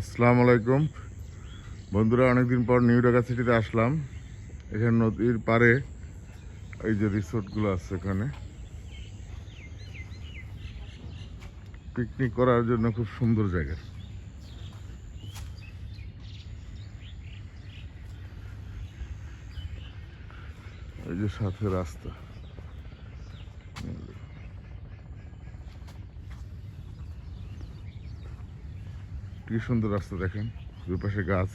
আসসালামু আলাইকুম। বন্ধুরা, অনেকদিন পর নিউ ঢাকা সিটিতে আসলাম। এখানে নদীর পাড়ে এই যে রিসোর্টগুলো আছে এখানে। পিকনিক করার জন্য খুব সুন্দর জায়গা। এই যে সাথে রাস্তা। কি সুন্দর রাস্তা দেখেন দুপাশে গাছ।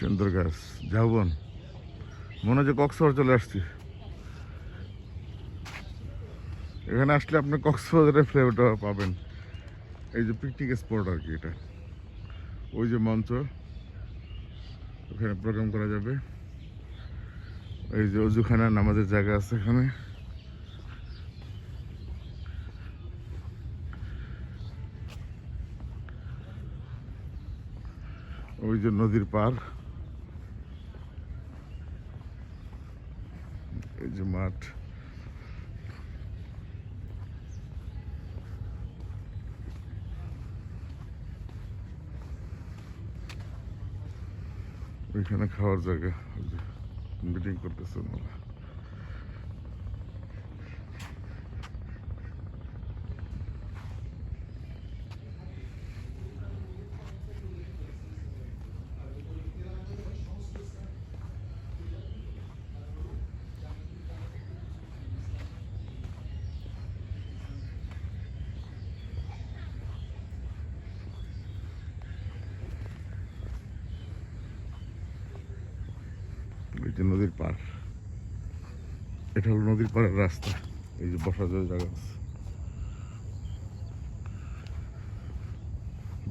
সুন্দর গাছ যাবন মনে হচ্ছে কক্সবাজার চলে আসছি। এখানে আসলে আপনি কক্সবাজারের ফ্লেভারটা পাবেন। এই যে পিকনিক স্পট আর কি এটা। ওই যে মঞ্চ। ওখানে প্রোগ্রাম করা যাবে। এই যে অজুখানা নামাজের জায়গা আছে এখানে। ওই যে নদীর পার এই যে মাঠ ওইখানে খাওয়ার জায়গা মিটিং করতেছে ওনারা এই যে নদীর পার। এটা হলো নদীর পাড়ের রাস্তা। এই যে বসার জায়গা আছে।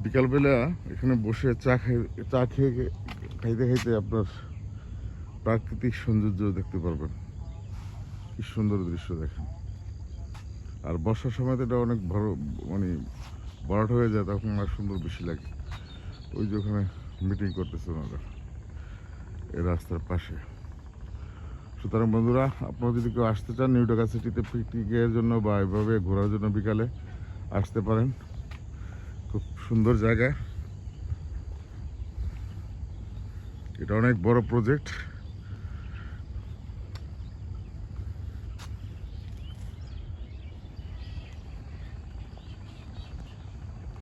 বিকালবেলা এখানে বসে চা খাই চা খেয়ে খাইতে খাইতে আপনার প্রাকৃতিক সৌন্দর্য দেখতে পারবেন। কি সুন্দর দৃশ্য দেখেন। আর বর্ষার সময় তো এটা অনেক বড় মানে বড় হয়ে যায়, তখন আর সুন্দর বেশি লাগে। ওই যে ওখানে মিটিং করতেছে ওনারা এই রাস্তার পাশে। সুতরাং বন্ধুরা, আপনারা যদি কেউ আসতে চান নিউ ঢাকা সিটিতে পিকনিকের জন্য বা এভাবে ঘোরার জন্য বিকালে আসতে পারেন। খুব সুন্দর জায়গা। এটা অনেক বড় প্রজেক্ট